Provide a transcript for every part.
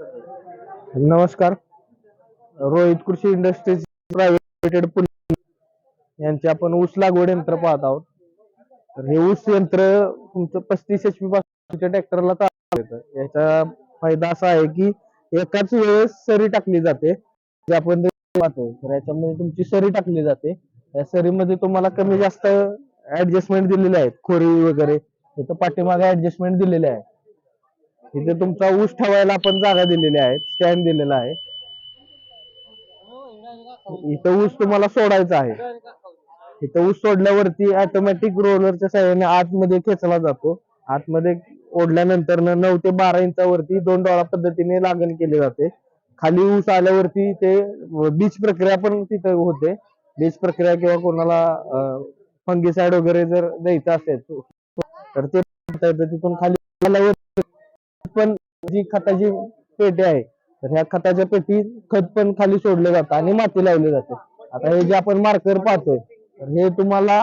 नमस्कार. रोहित कृषी industries private Pune यांचे आपण ऊस लागवड यंत्र पाहत आहोत. तर हे ऊस यंत्र तुमचं पस्तीस एच पी पासूनच्या ट्रॅक्टरला येतं याचा फायदा असा आहे की एकाच वेळेस सरी टाकली जाते. जे आपण पाहतो तर याच्यामध्ये तुमची सरी टाकली जाते. या सरीमध्ये तुम्हाला कमी जास्त ऍडजस्टमेंट दिलेले आहेत. खोरी वगैरे इथं पाठीमागे ऍडजस्टमेंट दिलेले आहे इथे तुमचा ऊस ठेवायला आपण जागा दिलेली आहे स्टँड दिलेला आहे. इथं ऊस तुम्हाला सोडायचा आहे. इथं ऊस सोडल्यावरती ऑटोमॅटिक रोलरच्या साह्याने आतमध्ये खेचला जातो. आतमध्ये ओढल्यानंतर नऊ ते बारा इंचावरती दोन डोळा पद्धतीने लागण केली जाते. खाली ऊस आल्यावरती ते बीज प्रक्रिया पण तिथं होते. बीज प्रक्रिया किंवा कोणाला फंगीसाइड वगैरे जर द्यायचं असेल तर ते तिथून खाली आल्यावर पण जी खताची पेटी आहे तर ह्या खताच्या पेटी खत पण खाली सोडलं जातं आणि माती लावली जाते. आता हे जे आपण मार्कर पाहतोय तर हे तुम्हाला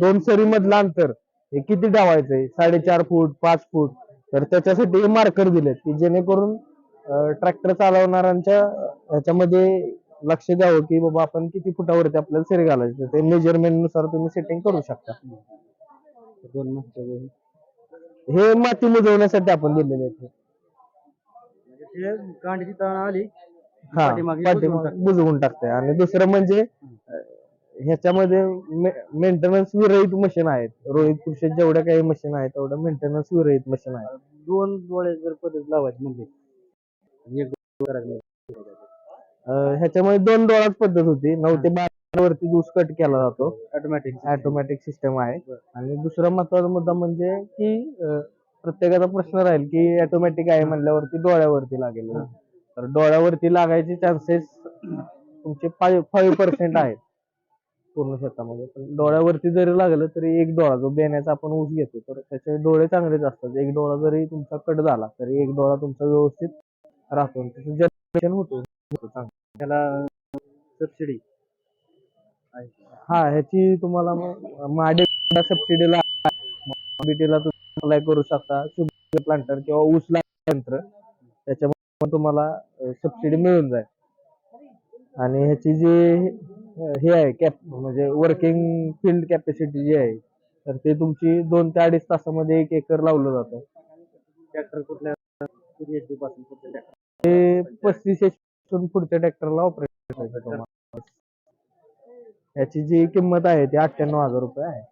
दोन सरी मधलं अंतर हे किती डावायचंय साडेचार फूट पाच फूट. तर त्याच्यासाठी हे मार्कर दिलेत की जेणेकरून ट्रॅक्टर चालवणाऱ्यांच्या ह्याच्यामध्ये लक्ष द्यावं की बाबा आपण किती फुटावरती आपल्याला सरी घालायचं. ते मेजरमेंटनुसार तुम्ही सेटिंग करू शकता. दोन हे माती मुजवण्यासाठी आपण दिलेले आहेत. म्हणजे ते कांडीची तण आली हा पाठीमागे पाठीमागे बुजवून टाकते. बुजवून टाकते आणि दुसरं म्हणजे अं, ह्याच्यामध्ये मेंटेनन्स विरहित मशीन आहेत. रोहित कृषी जेवढ्या काही मशीन आहेत तेवढ्या मेंटेनन्स विरहित मशीन आहेत. दोन डोळे जर पद्धत लावायची म्हणजे एक करायचं. नाही. अं, ह्याच्यामध्ये दोन डोळाच पद्धत होती. नऊ ते बारा वरती दूस कट केला जातो. ऑटोमॅटिक ऑटोमॅटिक सिस्टम आहे. आणि दुसरा महत्त्वाचा मुद्दा म्हणजे की प्रत्येकाचा प्रश्न राहील की ऑटोमॅटिक आहे म्हणल्यावरती डोळ्यावरती लागेल. तर डोळ्यावरती लागायचे चान्सेस तुमचे फाईव्ह पर्सेंट आहेत. पूर्ण शेतामध्ये. पण डोळ्यावरती जरी लागलं तरी एक डोळा जो बेण्याचा आपण ऊस घेतो तर त्याचे डोळे चांगलेच असतात. एक डोळा जरी तुमचा कट झाला तरी एक डोळा तुमचा व्यवस्थित राहतो. जनरेशन होतो. त्याला सबसिडी हा ह्याची तुम्हाला माडे सबसिडीला बीटीला तुम्ही अप्लाय करू शकता. शुगर प्लांटर किंवा ऊस यंत्र त्याच्यामुळे पण तुम्हाला सबसिडी मिळून जाईल. आणि ह्याची जी हे आहे कॅप म्हणजे वर्किंग फील्ड कॅपॅसिटी जी आहे तर ते तुमची दोन ते अडीच तासामध्ये एक एकर लावलं जातं. ट्रॅक्टर कुठल्या ते पस्तीसपासून पुढच्या ट्रॅक्टरला ऑपरेट याची ह्याची जी किंमत आहे ती अठ्ठ्याण्णव हजार रुपये आहे.